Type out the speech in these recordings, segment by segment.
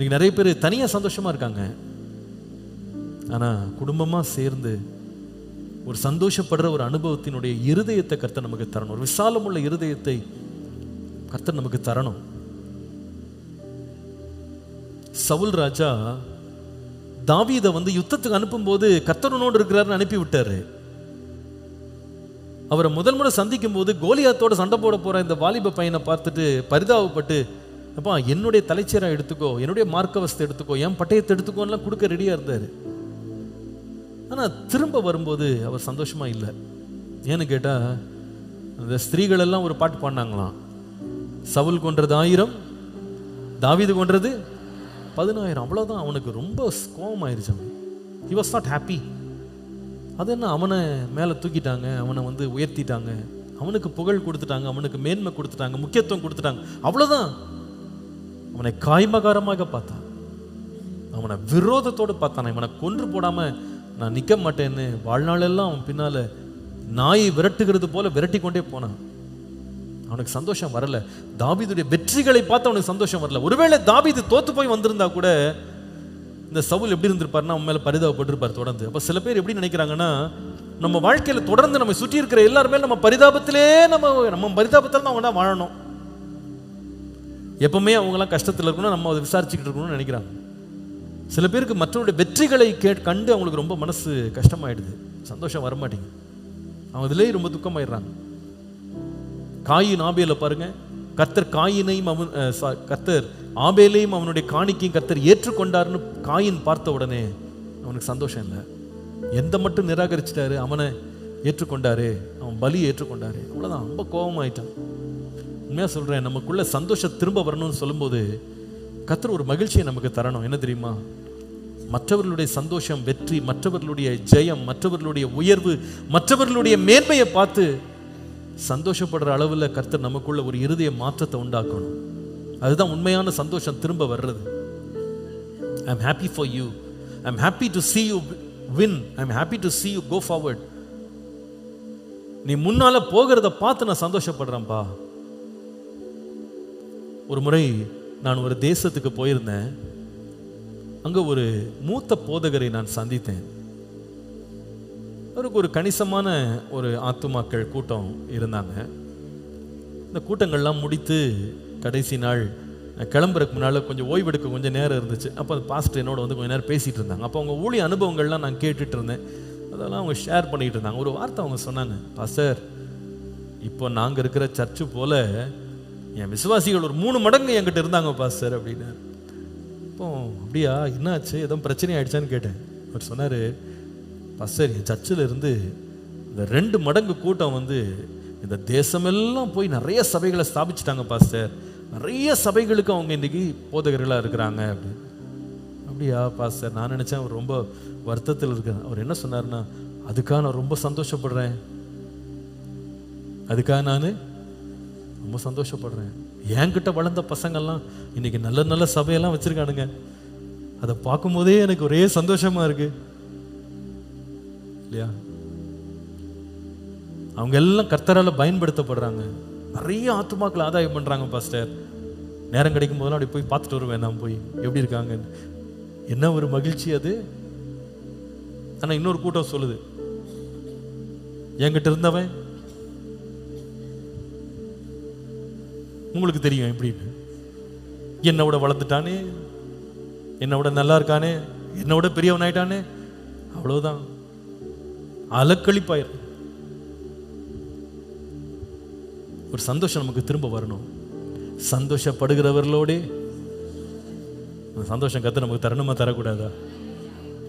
இன்னைக்கு நிறைய பேர் தனியாக சந்தோஷமா இருக்காங்க. ஆனா குடும்பமா சேர்ந்து ஒரு சந்தோஷப்படுற ஒரு அனுபவத்தினுடைய இருதயத்தை கர்த்தர் நமக்கு தரணும். ஒரு விசாலமுள்ள இருதயத்தை கர்த்தர் நமக்கு தரணும். சவுல் ராஜா தாவீதை வந்து யுத்தத்துக்கு அனுப்பும்போது கர்த்தரனோடு இருக்கிறாருன்னு அனுப்பி விட்டாரு அவரை முதல் முறை சந்திக்கும் போது கோலியாத்தோட சண்டை போட போற இந்த வாலிப பையனை பார்த்துட்டு பரிதாபப்பட்டு அப்பா என்னுடைய தலைச்சீரம் எடுத்துக்கோ என்னுடைய மார்க்கவஸ்தை எடுத்துக்கோ என் பட்டயத்தை எடுத்துக்கோலாம் கொடுக்க ரெடியா இருந்தார். ஆனா திரும்ப வரும்போது அவர் சந்தோஷமா இல்லை. ஏன்னு கேட்டா அந்த ஸ்திரீகள் எல்லாம் ஒரு பாட்டு பாடினாங்களாம். சவுல் கொன்றது ஆயிரம் தாவீது கொன்றது பதினாயிரம். அவ்வளவுதான் அவனுக்கு ரொம்ப கோபம் ஆயிடுச்சு அவன் ஹி வாஸ் நாட் ஹாப்பி அது என்ன அவனை மேலே தூக்கிட்டாங்க அவனை வந்து உயர்த்திட்டாங்க. அவனுக்கு புகழ் கொடுத்துட்டாங்க அவனுக்கு மேன்மை கொடுத்துட்டாங்க முக்கியத்துவம் கொடுத்துட்டாங்க. அவ்வளோதான் அவனை காய்மகாரமாக பார்த்தான். அவனை விரோதத்தோடு பார்த்தான். இவனை கொன்று போடாமல் நான் நிற்க மாட்டேன்னு வாழ்நாளெல்லாம் அவன் பின்னால் நாயை விரட்டுகிறது போல விரட்டி கொண்டே போனான். அவனுக்கு சந்தோஷம் வரல. தாபீதுடைய வெற்றிகளை பார்த்து அவனுக்கு சந்தோஷம் வரல. ஒருவேளை தாபீது தோத்து போய் வந்திருந்தா கூட இந்த சவுல் எப்படி இருந்திருப்பாருன்னா அவன் மேல பரிதாபப்பட்டிருப்பார் தொடர்ந்து. அப்ப சில பேர் எப்படி நினைக்கிறாங்கன்னா நம்ம வாழ்க்கையில தொடர்ந்து நம்ம சுற்றி இருக்கிற எல்லாருமே நம்ம பரிதாபத்திலே நம்ம நம்ம பரிதாபத்தில் தான் அவங்க வாழணும். எப்பவுமே அவங்களாம் கஷ்டத்தில் இருக்கணும் நம்ம அதை விசாரிச்சுக்கிட்டு இருக்கணும்னு நினைக்கிறாங்க. சில பேருக்கு மற்றவருடைய வெற்றிகளை கே கண்டு அவங்களுக்கு ரொம்ப மனசு கஷ்டமாயிடுது. சந்தோஷம் வரமாட்டேங்குது. அவங்க இதிலேயே ரொம்ப துக்கமாயிடுறாங்க. காயின் ஆபேல பாருங்க. கர்த்தர் காயினையும் அவன் கத்தர் கர்த்தர் ஆபேலையும் அவனுடைய காணிக்கையும் கர்த்தர் ஏற்றுக்கொண்டார்னு காயின் பார்த்த உடனே அவனுக்கு சந்தோஷம் இல்லை. எந்த மட்டும் நிராகரிச்சிட்டாரு அவனை ஏற்றுக்கொண்டாரு அவன் பலி ஏற்றுக்கொண்டாரு. அவ்வளோதான் ரொம்ப கோபமாயிட்டான். உண்மையாக சொல்கிறேன் நமக்குள்ளே சந்தோஷம் திரும்ப வரணும்னு சொல்லும்போது கத்தர் ஒரு மகிழ்ச்சியை நமக்கு தரணும். என்ன தெரியுமா? மற்றவர்களுடைய சந்தோஷம் வெற்றி மற்றவர்களுடைய ஜெயம் மற்றவர்களுடைய உயர்வு மற்றவர்களுடைய மேன்மையை பார்த்து சந்தோஷப்படுற அளவில் கர்த்தர் நமக்குள்ள ஒரு இருதய மாற்றத்தை உண்டாக்கணும். அதுதான் உண்மையான சந்தோஷம் திரும்ப வர்றது. I am happy for you I am happy to see you win I am happy to see you go forward நீ முன்னால போகிறத பார்த்து நான் சந்தோஷப்படுறேன்ப்பா ஒரு முறை நான் ஒரு தேசத்துக்கு போயிருந்தேன். அங்கே ஒரு மூத்த போதகரை நான் சந்தித்தேன். அவருக்கு ஒரு கணிசமான ஒரு ஆத்துமாக்கள் கூட்டம் இருந்தாங்க. இந்த கூட்டங்கள்லாம் முடித்து கடைசி நாள் கிளம்புறதுக்கு முன்னால் கொஞ்சம் ஓய்வெடுக்க கொஞ்சம் நேரம் இருந்துச்சு. அப்போ அந்த பாஸ்டர் என்னோட வந்து கொஞ்சம் நேரம் பேசிகிட்டு இருந்தாங்க. அப்போ அவங்க ஊழிய அனுபவங்கள்லாம் நான் கேட்டுட்டு இருந்தேன். அதெல்லாம் அவங்க ஷேர் பண்ணிகிட்டு இருந்தாங்க. ஒரு வார்த்தை அவங்க சொன்னாங்க பாஸ்டர் இப்போ நாங்கள் இருக்கிற சர்ச்சு போல என் விசுவாசிகள் ஒரு மூணு மடங்கு என்கிட்ட இருந்தாங்க பாஸ்டர் அப்படின்னு. அப்போ அப்படியா? என்னாச்சு? எதுவும் பிரச்சனை ஆயிடுச்சான்னு கேட்டேன். அவர் சொன்னார் பாஸ்டர் என் சர்ச்சில் இருந்து இந்த ரெண்டு மடங்கு கூட்டம் வந்து இந்த தேசமெல்லாம் போய் நிறைய சபைகளை ஸ்தாபிச்சிட்டாங்க பாஸ்டர். நிறைய சபைகளுக்கு அவங்க இன்னைக்கு போதகர்களாக இருக்கிறாங்க. அப்படின்னு அப்படியா பாஸ்டர்? நான் நினச்சேன் அவர் ரொம்ப வருத்தத்தில் இருக்கிறேன் அவர் என்ன சொன்னார்னா அதுக்காக நான் ரொம்ப சந்தோஷப்படுறேன். அதுக்காக நான் ரொம்ப சந்தோஷப்படுறேன். என்கிட்ட வளர்ந்த பசங்கள்லாம் இன்னைக்கு நல்ல நல்ல சபையெல்லாம் வச்சிருக்கானுங்க. அதை பார்க்கும்போதே எனக்கு ஒரே சந்தோஷமா இருக்கு. இல்லையா? அவங்க எல்லாம் கர்த்தரால பயன்படுத்தப்படுறாங்க. நிறைய ஆத்துமாக்கள் ஆதாயம் பண்றாங்க பாஸ்டர். நேரம் கிடைக்கும் போதெல்லாம் அப்படி போய் பார்த்துட்டு வருவேன் நான் போய். எப்படி இருக்காங்கன்னு. என்ன ஒரு மகிழ்ச்சி அது. ஆனால் இன்னொரு கூட்டம் சொல்லுது. என்கிட்ட இருந்தவன் உங்களுக்கு தெரியும் எப்படின்னு. என்னை விட வளர்ந்துட்டானே என்னை விட நல்லா இருக்கானே என்னை விட பெரியவன் ஆயிட்டானே அவ்வளவுதான். அலக்கழிப்பாயிரு. ஒரு சந்தோஷம் நமக்கு திரும்ப வரணும். சந்தோஷப்படுகிறவர்களோடே. அந்த சந்தோஷம் கற்று நமக்கு தரணுமா தரக்கூடாதா?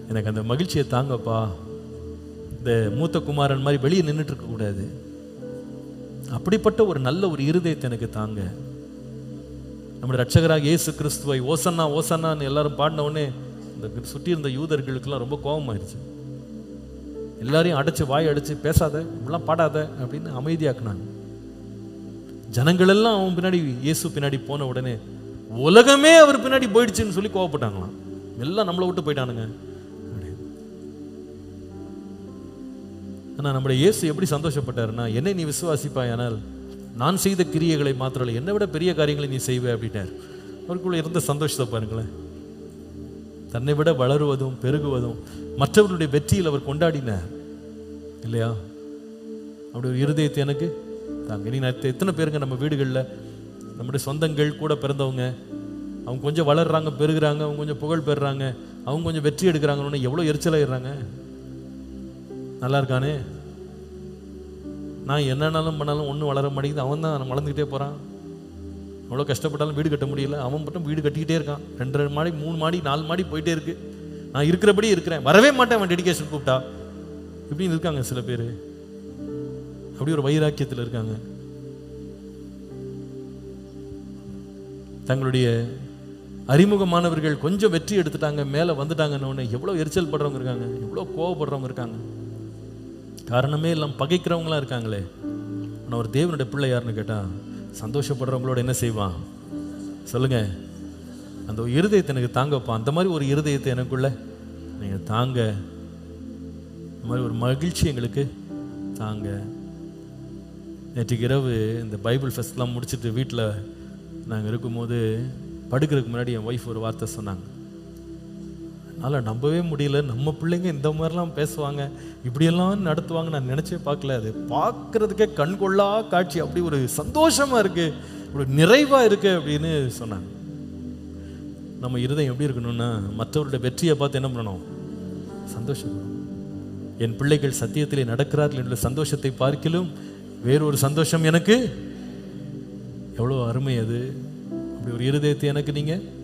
எனக்கு அந்த மகிழ்ச்சியை தாங்கப்பா. இந்த மூத்த குமாரன் மாதிரி வெளியே நின்றுட்டு இருக்க கூடாது அப்படிப்பட்ட ஒரு நல்ல ஒரு இருதயத்தை எனக்கு தாங்க. நம்முடைய ரட்சகராக இயேசு கிறிஸ்துவை ஓசன்னா ஓசன்னான்னு எல்லாரும் பாடின உடனே இந்த சுற்றி இருந்த யூதர்களுக்கெல்லாம் ரொம்ப கோபமாயிருச்சு. எல்லாரையும் அடைச்சு வாய் அடைச்சு பேசாத இப்படிலாம் பாடாத அப்படின்னு அமைதியாக்குனாங்க. ஜனங்கள் எல்லாம் அவன் பின்னாடி இயேசு பின்னாடி போன உடனே உலகமே அவர் பின்னாடி போயிடுச்சுன்னு சொல்லி கோவப்பட்டாங்களாம். எல்லாம் நம்மளை விட்டு போயிட்டானுங்க. ஆனால் நம்முடைய இயேசு எப்படி சந்தோஷப்பட்டாருன்னா என்னை நீ விசுவாசிப்பாயானால் நான் செய்த கிரியைகளை மாத்திரம் என்னை விட பெரிய காரியங்களை நீ செய்வே அப்படின்னார். அவருக்குள்ள இருந்த சந்தோஷத்தை பாருங்களேன். தன்னை விட வளருவதும் பெருகுவதும் மற்றவர்களுடைய வெற்றியில் அவர் கொண்டாடினார். இல்லையா? அப்படி ஒரு இருதயத்தை எனக்கு தாங்க. நீ நான் எத்தனை பேருங்க நம்ம வீடுகளில் நம்முடைய சொந்தங்கள் கூட பிறந்தவங்க அவங்க கொஞ்சம் வளர்றாங்க பெருகிறாங்க அவங்க கொஞ்சம் புகழ் பெறுறாங்க அவங்க கொஞ்சம் வெற்றி எடுக்கிறாங்கன்னு எவ்வளோ எரிச்சலாயிடுறாங்க. நல்லா இருக்கானே நான் என்னன்னாலும் பண்ணாலும் ஒன்றும் வளர மாட்டேங்குது. அவன் தான் வளர்ந்துக்கிட்டே போகிறான் எவ்வளோ கஷ்டப்பட்டாலும் வீடு கட்ட முடியல. அவன் மட்டும் வீடு கட்டிக்கிட்டே இருக்கான். ரெண்டு ரெண்டு மாடி மூணு மாடி நாலு மாடி போயிட்டே இருக்கு. நான் இருக்கிறபடி இருக்கிறேன். வரவே மாட்டேன் அவன் டெடிகேஷன் கூப்பிட்டா. இப்படின்னு இருக்காங்க சில பேர். அப்படி ஒரு வைராக்கியத்தில் இருக்காங்க. தங்களுடைய அறிமுகமானவர்கள் கொஞ்சம் வெற்றி எடுத்துட்டாங்க. மேலே வந்துட்டாங்கன்னு உடனே எவ்வளோ எரிச்சல் படுறவங்க இருக்காங்க. எவ்வளோ கோவப்படுறவங்க இருக்காங்க. காரணமே எல்லாம் பகைக்கிறவங்களாம் இருக்காங்களே. ஆனால் ஒரு தேவனுடைய பிள்ளை யாருன்னு கேட்டால் சந்தோஷப்படுறவங்களோட என்ன செய்வான்? சொல்லுங்க. அந்த இருதயத்தை எனக்கு தாங்கப்பா அந்த மாதிரி ஒரு இருதயத்தை எனக்குள்ள நீங்கள் தாங்க. இந்த மாதிரி ஒரு மகிழ்ச்சி எங்களுக்கு தாங்க. நேற்றுக்கு இரவு இந்த பைபிள் ஃபெஸ்ட்லாம் முடிச்சுட்டு வீட்டில் நாங்கள் இருக்கும்போது படுக்கிறதுக்கு முன்னாடி என் ஒய்ஃப் ஒரு வார்த்தை சொன்னாங்க. என்னால் நம்பவே முடியல. நம்ம பிள்ளைங்க இந்த மாதிரிலாம் பேசுவாங்க. இப்படியெல்லாம் நடத்துவாங்க நான் நினச்சே பார்க்கல. அது பார்க்குறதுக்கே கண்கொள்ளா காட்சி. அப்படி ஒரு சந்தோஷமாக இருக்குது ஒரு நிறைவாக இருக்குது அப்படின்னு சொன்னாங்க. நம்ம இருதயம் எப்படி இருக்கணும்னா மற்றவருடைய வெற்றியை பார்த்து என்ன பண்ணணும்? சந்தோஷம். என் பிள்ளைகள் சத்தியத்திலே நடக்கிறார்கள் என்ற சந்தோஷத்தை பார்க்கிலும் வேறொரு சந்தோஷம் எனக்கு? எவ்வளோ அருமை அது. அப்படி ஒரு இருதயத்தை எனக்கு நீங்கள்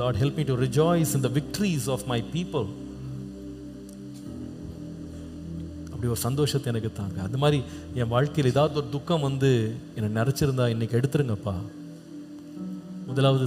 Lord help me to rejoice in the victories of my people அப்படி ஒரு சந்தோஷத்தை எனக்கு தாங்க. அது மாதிரி என் வாழ்க்கையில் ஏதாவது ஒரு துக்கம் வந்து என்னை நினச்சிருந்தா இன்னைக்கு எடுத்துருங்கப்பா. முதலாவது